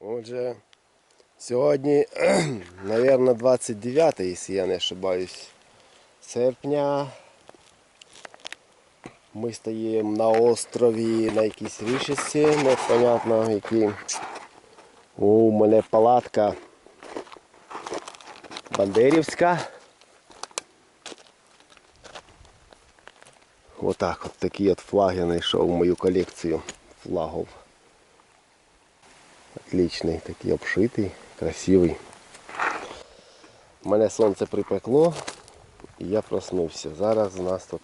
Отже, сьогодні, мабуть, 29, якщо я не ошибаюсь, серпня. Ми стоїмо на острові на якійсь річці, непонятно якій. У мене палатка Бандерівська. Отак от такий от флаг я знайшов в мою колекцію флагів. Отличний, такий обшитий, красивий. Мене сонце припекло і я проснувся. Зараз у нас тут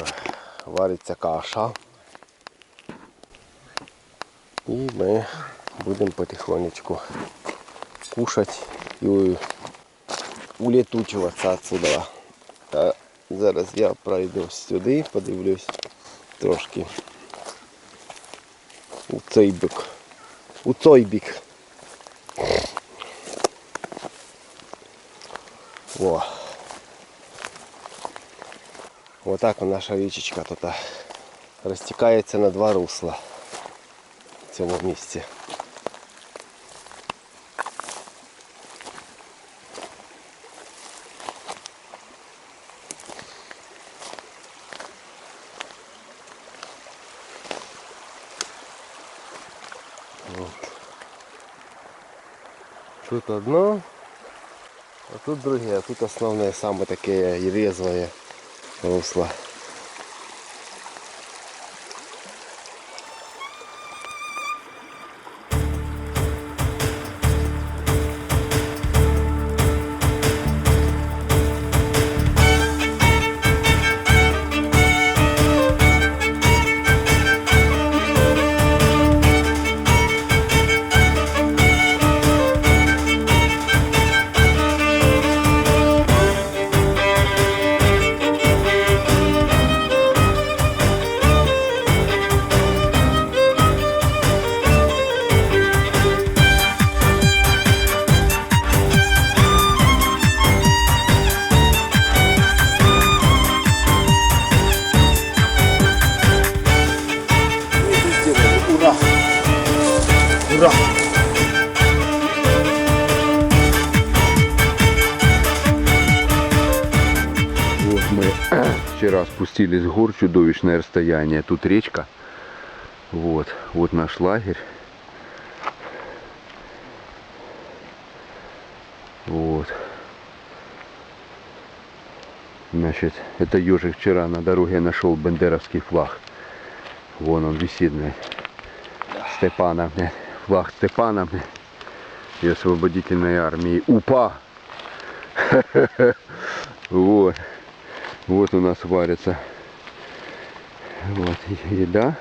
е, вариться каша. І ми будемо потихонечку кушати і у- улетучуватися отсюда. А зараз я пройду сюди, подивлюсь трошки у цей бік. У той бік. Отак от наша річечка тут а, розтікається на два русла в цьому місці. Тут одно, а тут друге. А тут основне саме таке і русло. Ура! Вот мы вчера спустились с гор, чудовищное расстояние. Тут речка. Вот, вот наш лагерь. Вот. Значит, это ежик вчера на дороге нашел бендеровский флаг. Вон он висит, блядь. Степана, блядь. Флаг Степана. И освободительной армии. УПА. Вот. Вот у нас варится вот еда.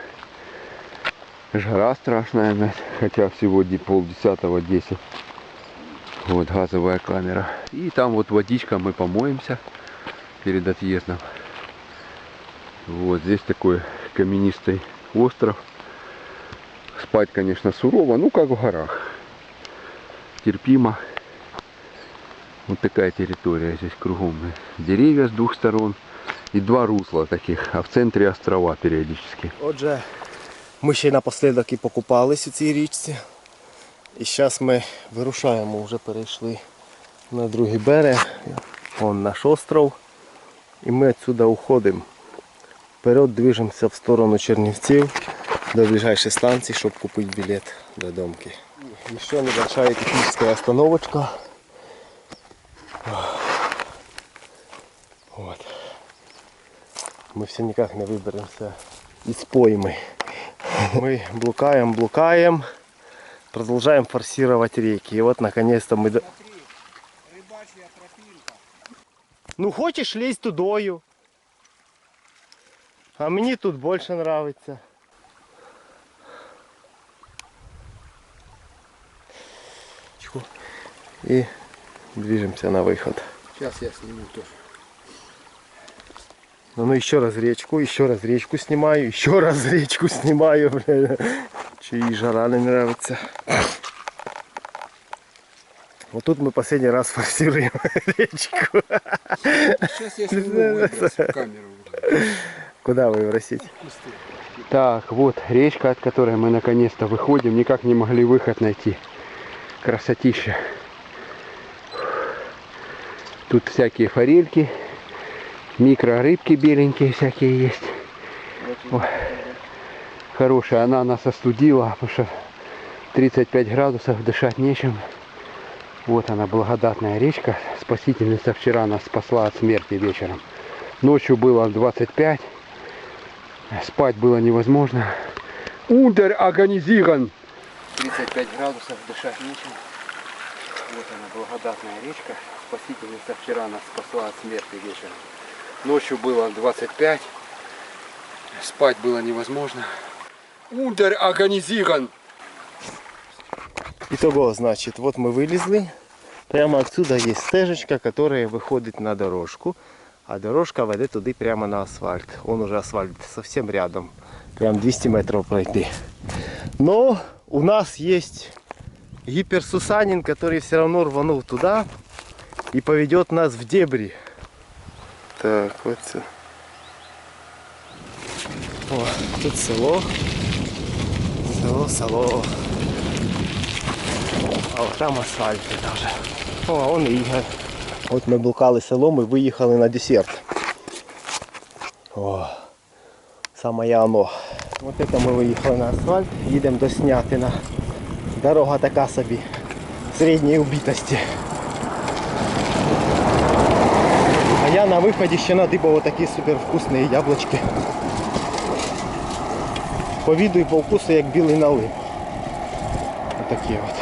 Жара страшная, блядь, хотя сегодня полдесятого десять. Вот газовая камера. И там вот водичка, мы помоемся перед отъездом. Вот здесь такой каменистый остров. Спать, конечно, сурово, ну как в горах. Терпимо. Вот такая территория здесь кругом. Деревья с двух сторон и два русла таких, а в центре острова периодически. Отже, ми ще напослідок і покупались у цій річці. І зараз ми вирушаємо, вже перейшли на другий берег. Вон наш остров. І ми відсюди уходимо. Вперед движемося в сторону Чернівців до ближайшей станції, щоб купити білет до домки. І ще небольшая техническая остановочка. Вот. Мы все никак не выберемся из поймы. Мы блукаем, блукаем, продолжаем форсировать реки. И вот наконец-то мы... до- Ну хочешь лезь тудою. А мне тут больше нравится. И движемся на выход. Сейчас я сниму тоже. Ну, ну еще раз речку, еще раз речку снимаю, еще раз речку снимаю, бля. Че и жара не нравится. Вот тут мы последний раз форсируем речку. Сейчас я сниму выброс в камеру. Куда выбросить? Так, вот речка, от которой мы наконец-то выходим. Никак не могли выход найти. Красотища. Тут всякие форельки, микрорыбки беленькие всякие есть. Ой. Хорошая, она нас остудила, потому что 35 градусов, дышать нечем. Вот она, благодатная речка. Спасительница вчера нас спасла от смерти вечером. Ночью было 25. Спать было невозможно. Унтер организирован. 35 градусов, дышать нечем. Вот она, благодатная речка. Спасительница вчера нас спасла от смерти вечером. Ночью было 25. Спать было невозможно. Унтер организирован. Итого, значит, вот мы вылезли. Прямо отсюда есть стежечка, которая выходит на дорожку. А дорожка ведет туди прямо на асфальт. Он уже асфальт совсем рядом. Прям 200 метров пройти. Но у нас есть гиперсусанин, который все равно рванул туда и поведет нас в дебри. Так, вот це. О, тут село. Село, село. А от там асфальт даже. О, он Ігор. От ми блукали селом і виїхали на десерт. О, саме оно. От це ми виїхали на асфальт, їдемо до Снятина. Дорога така собі середньої убитості. А я на виході ще надибав такі супер вкусні яблучки. По виду і по вкусу як білий налив. Отакі от.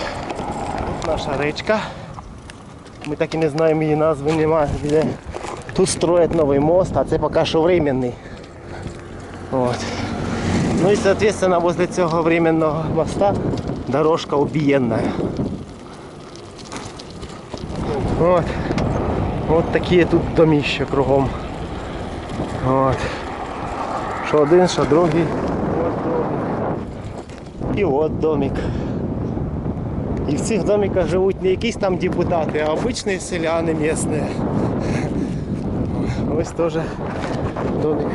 Тут наша речка. Ми так і не знаємо її назви, немає. Тут строять новий мост, а це поки що временний. От. Ну і соответственно возле цього временного моста дорожка убиенная. От. От такі тут доміща кругом. От. Що один, що другий. І от домик. І в цих домиках живуть не якісь там депутати, а обичні селяни місні. Ось теж домик.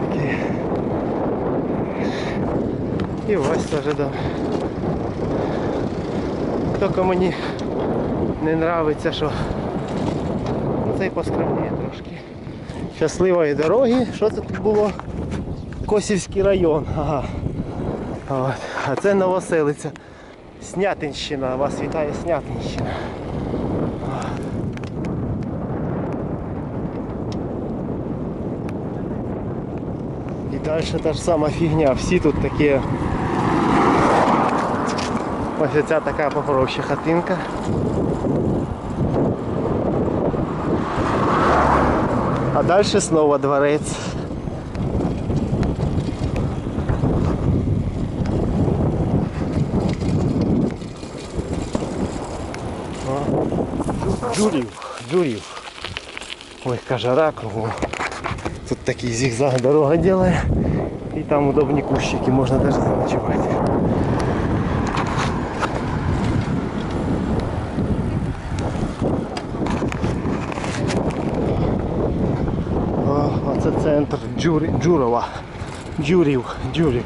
Такий. І ось теж дом. Тільки мені не подобається, що цей поскромніє трошки. Щасливої дороги. Що це тут було? Косівський район. Ага. От. А це Новоселиця. Снятинщина. Вас вітає Снятинщина. І далі та ж сама фігня. Всі тут такі. Ось ця така похороша хатинка. А далі знову дворець. Джурів, Джурів. Ой, яка жара кругом. Тут такий зигзаг дорога делає. І там удобні кущики, можна навіть заночувати. Джурі, Джурова. Джурів, Джурів.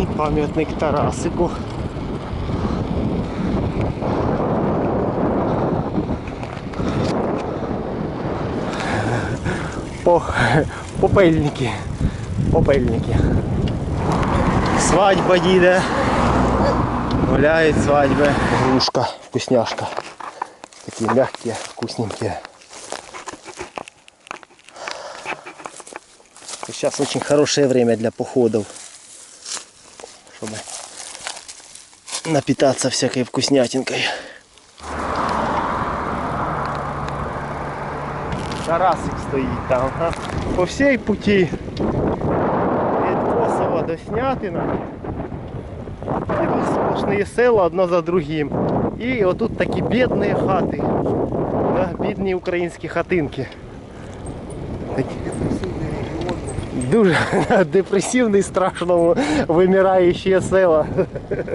І пам'ятник Тарасику. По, попельники. Попельники. Свадьба їде. Гуляють свадьби. Грушка, вкусняшка. Такі мягкі, вкусненькі. Сейчас очень хорошее время для походов. Чтобы напитаться всякой вкуснятинкой. Тарасик стоїть там. А? По всій путі від Косова до Снятина. Якісь сплошні села одна за другим. І отут такі бідні хати. Да, бідні українські хатинки. Дуже депресивний, страшно вимираючі села.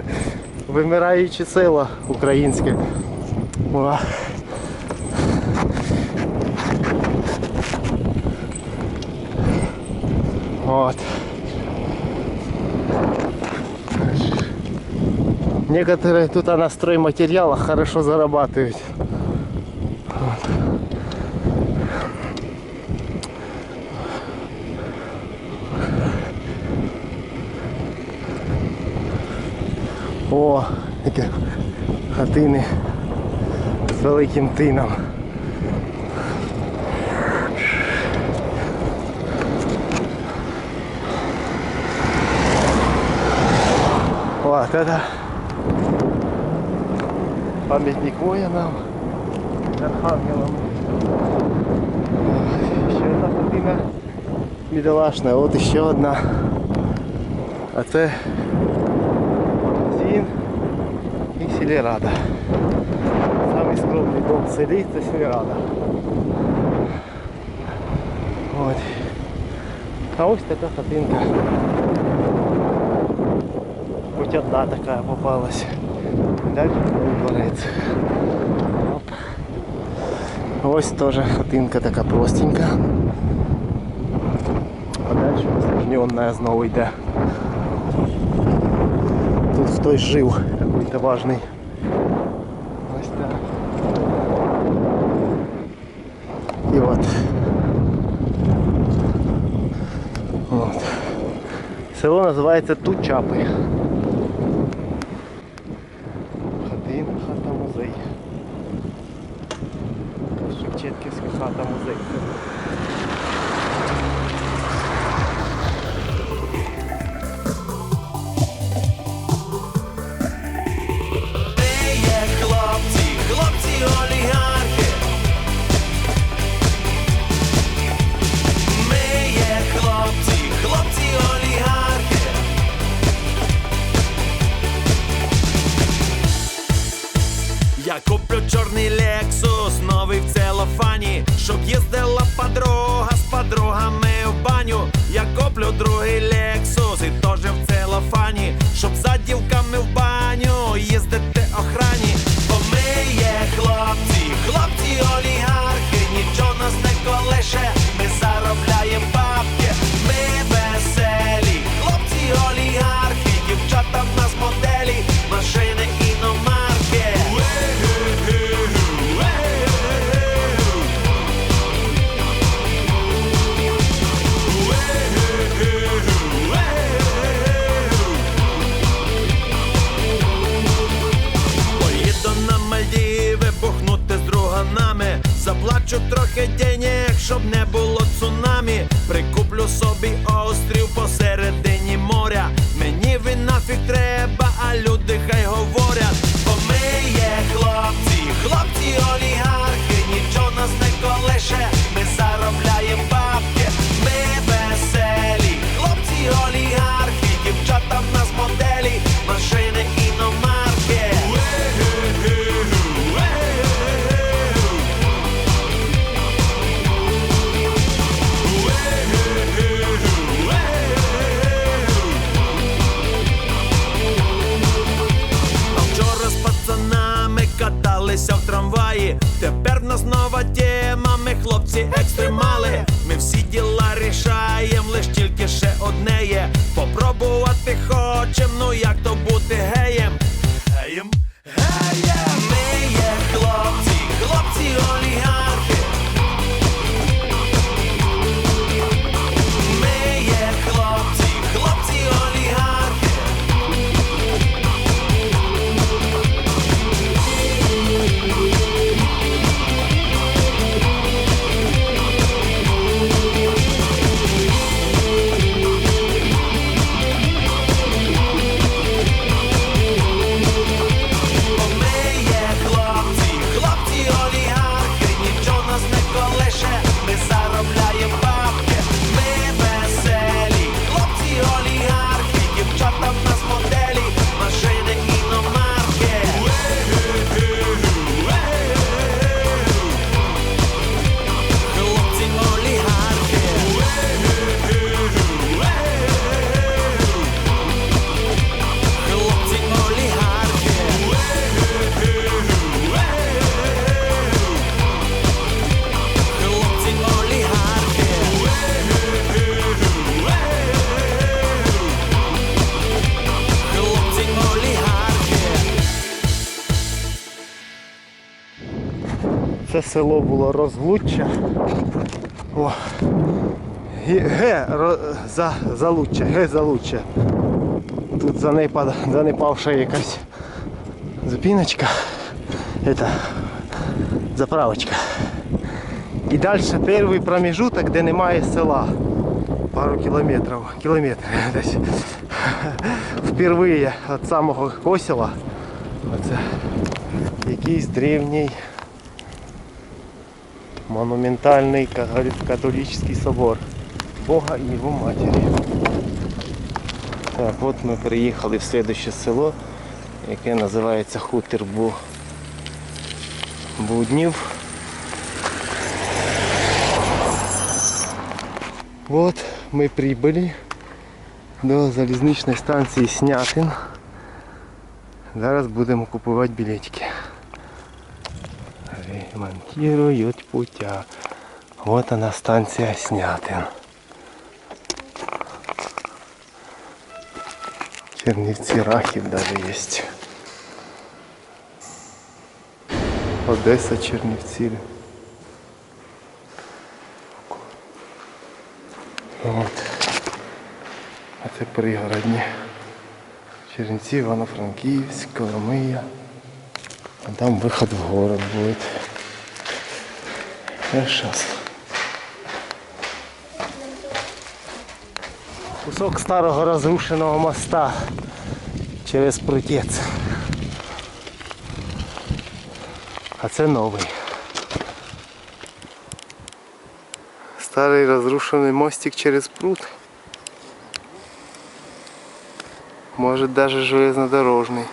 Вимираючі села українське. От. Некоторые тут на стройматериалах хорошо зарабатывают. О, які хатини з великим тином. Вот это памятник воинам, архангелам. Ще одна хатина бідолашна, от іще одна. А це магазин і сільрада. Самий скромний дом в селі це сільрада. От. А ось така хатинка. Хоть одна такая попалась. Дальше дворець. Оп. Ось теж хатинка така простенька. А далі усложненная знову йде. Тут хтось жив, какой-то важний. Ось так. І от. От. Село називається Тучапи. Куплю чорний лексус, новий в целофані, щоб їздила подруга з подругами в баню. Я куплю другий лексус і теж в целофані, щоб за дівками в баню їздити охрані. Бо ми є хлопці, хлопці олігархи, нічого нас не колише, ми заробляємо Заплачу трохи денег, село було розлуччя. О. Ге, за, залуччя, ге залуччя. Тут занепавша якась зупиночка. Это заправочка. І далі перший промежуток, де немає села. Пару кілометрів. Кілометрів десь. Впервые від самого Косіла. Оце якийсь древній монументальний ка- католический собор Бога і його матері. Так, от ми приїхали в слідуще село, яке називається Хутір Бу... Буднів. Вот ми прибыли до залізничної станції Снятин. Зараз будемо купувати білетики. Ремонтирують путя. Вот она станція Снятин. Чернівці Рахів даже есть. Одеса, Чернівці. От. А це пригородні. Чернівці, Івано-Франківськ, Коломия. А там выход в город будет. Сейчас. Кусок старого разрушенного моста через прутець. А це новий. Старий розрушений мостик через пруд. Може даже железнодорожний.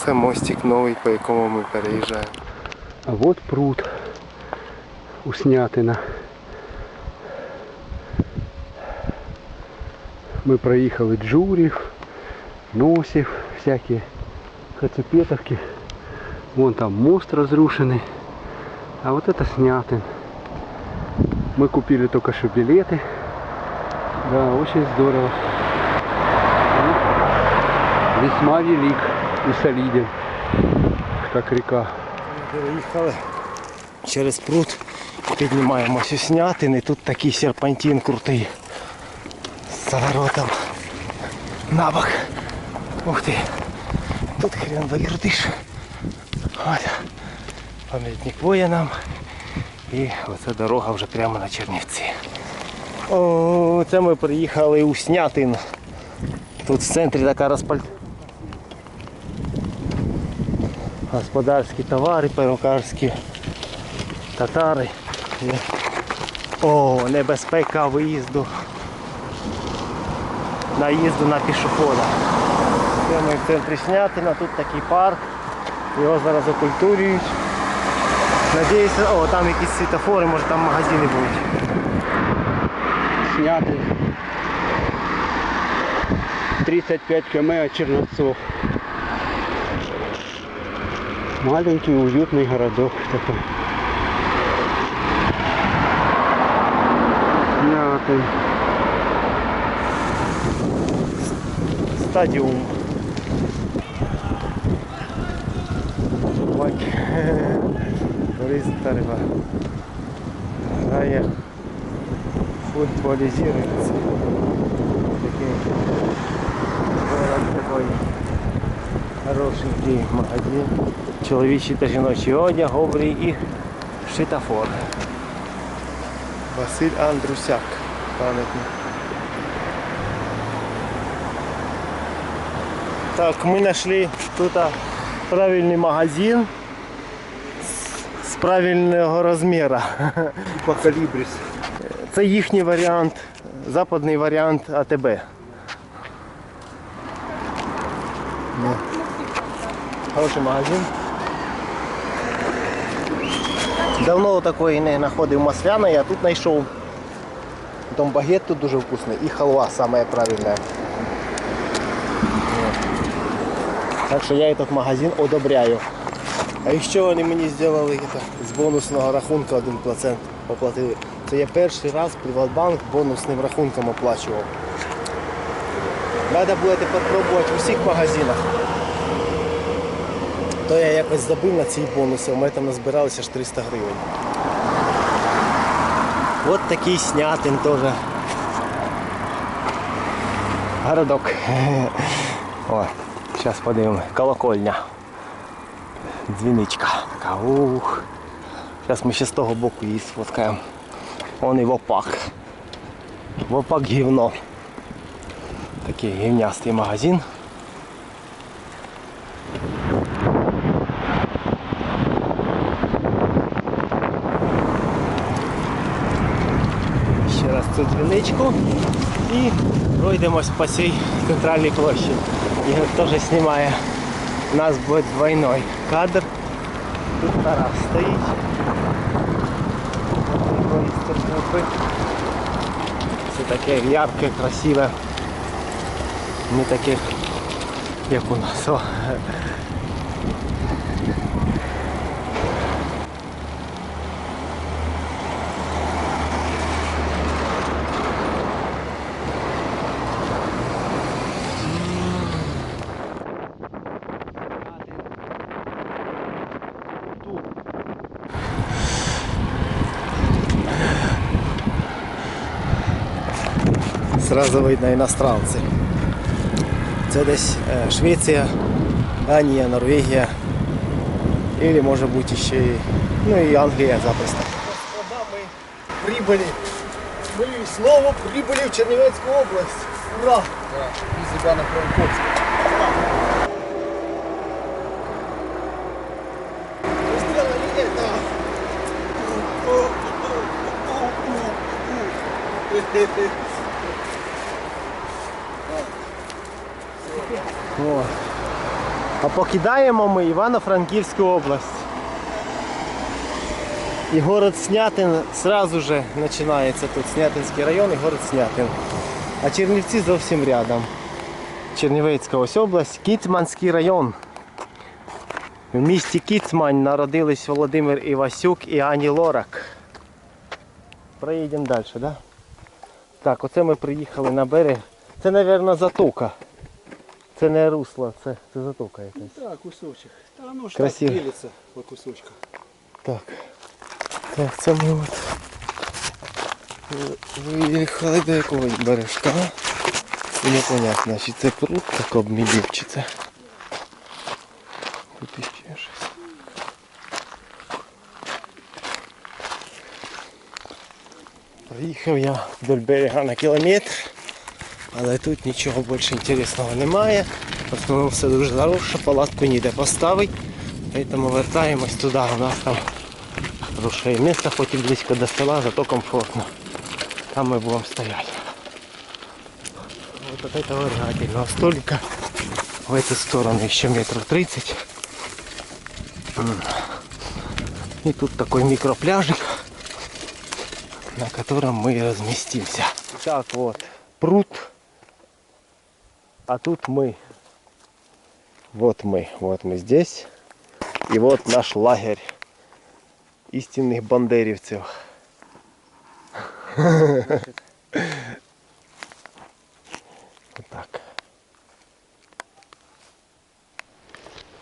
А оце мостик новий, по якому ми переїжджаємо. А вот пруд у Снятина. Ми проїхали Джурів, Носів, всякі Хацепетовки. Вон там мост разрушенный. А вот это Снятин. Мы купили только что билеты. Да, очень здорово. И Весьма велик и солиден, как река. Переїхали через пруд, піднімаємося у Снятин, і тут такий серпантин крутий. З заворотом на бок. Ух ти. Тут хрен викрутиш. От. Пам'ятник воїнам. І оце дорога вже прямо на Чернівці. О, це ми приїхали у Снятин. Тут в центрі така розпаль... господарські товари, перукарські татари. О, небезпека виїзду. Наїзду на пішохода. Це ми в центрі Снятина, тут такий парк. Його зараз окультурюють. Надіюся, о, там якісь світофори, може там магазини будуть. Снятый. 35 км Черновцов. Маленький уютный городок такой. Снятый. Стадіум. Бач, Борис Тарева грає, футболізується. Такий город Такий хорошенький магазин. Чоловічий та жіночий одяг, обрій і шитофор. Василь Андрусяк, пам'ятник. Так, мы нашли тут а, правильный магазин з- правильного розміру. По калибрис. Це їхній варіант, западний варіант АТБ. Хороший магазин. Давно такої не знаходив масляної, а тут знайшов. Потім багет тут дуже вкусний і халва саме правильна. Так що я этот магазин одобряю. А ще вони мені зробили з бонусного рахунку 1% поплатили Це я перший раз Приватбанк бонусним рахунком оплачував. Треба буде тепер пробувати в усіх магазинах. То я якось забив на ці бонуси, у мене там назбиралося аж 300 гривень. От такий снятин теж. Городок. О, зараз подивимо. Колокольня. Дзвіничка. Така ух. Зараз ми ще з того боку її сфоткаємо. Он і вопак. Вопак гівно. Такий гівнястий магазин. Ще раз цю дзвіничку і пройдемось по цій центральній площі. Ігор теж знімає. У нас буде двойной кадр. Тут Тарас стоїть. Все таке ярке, красиве. Не таке, як у нас. О. Сразу видно іностранці. Це десь е, Швеція, Данія, Норвегія. Или може бути ще і, ну і Англія запросто. Господа, ми прибыли. Ми знову прибыли в Чернівецьку область. Ура! Из Ивано-Франковска. Мы сделали это! О. А покидаємо ми Івано-Франківську область. І город Снятин сразу же починається тут Снятинський район і город Снятин. А Чернівці зовсім рядом. Чернівецька ось область, Кіцманський район. В місті Кіцмань народились Володимир Івасюк і Ані Лорак. Проїдемо далі, так? Так, оце ми приїхали на берег. Це, мабуть, затока. Це не русло, це, це затока якась. Да, кусочек. Да оно ж Красиво. так делится по кусочкам. Так. Так, це ми от виїхали до якогось бережка. І непонятно, чи це пруд так обмілів, чи це. Тут іще щось. Приїхав я вдоль берега на кілометр, але тут нічого більше інтересного немає. В основному все дуже заросше, палатку ніде поставити. Тому вертаємось туди. У нас там хорошее место, хоть и близко до стола, зато комфортно. Там мы будем стоять. Вот от этого ржательного столика в эту сторону еще метров 30. М. И тут такой микропляжик, на котором мы и разместимся. Так вот, пруд. А тут мы. Вот мы, вот мы здесь. И вот наш лагерь істинних бандерівців. Отак.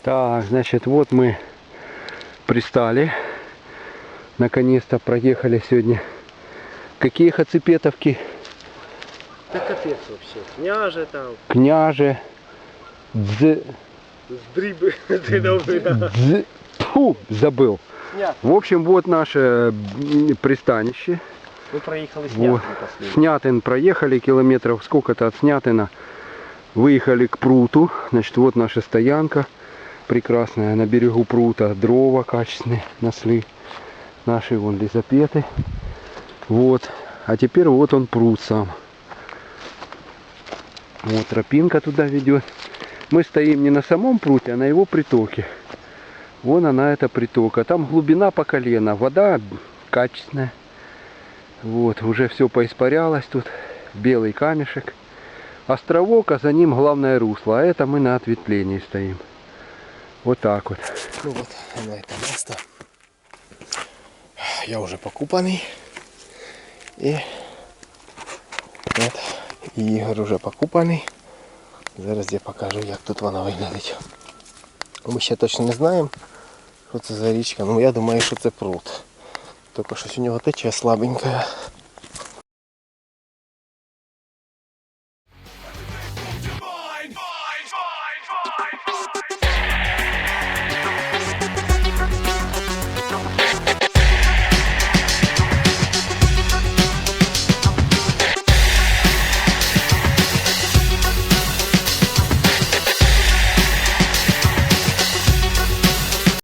Так, значит, вот мы пристали. Наконец-то проехали сегодня. Какие хацепетовки? Та капець вообще. Княже там, Княже. Дз... з дриби ти добре. Дз... Фу, забыл. В общем, вот наше пристанище. Ми проїхали Вот. снятин последний. Снятин проехали километров сколько-то от Снятина. Выехали к пруту. Значит, вот наша стоянка прекрасная на берегу прута. Дрова качественные нашли. Наши вон лесопеты. Вот. А теперь вот он пруд сам. Вот тропинка туда ведет. Мы стоим не на самом пруте, а на его притоке. Вон она, эта притока. Там глубина по колено. Вода качественная. Вот, уже все поиспарялось тут. Белый камешек. Островок, а за ним главное русло. А это мы на ответвлении стоим. Вот так вот. Ну вот, на это место. Я уже покупанный. І, от, і Ігор уже покупаний. Зараз я покажу, як тут вона виглядить. Ми ще точно не знаємо, що це за річка. Ну я думаю, що це пруд. Тільки щось у нього тече слабеньке.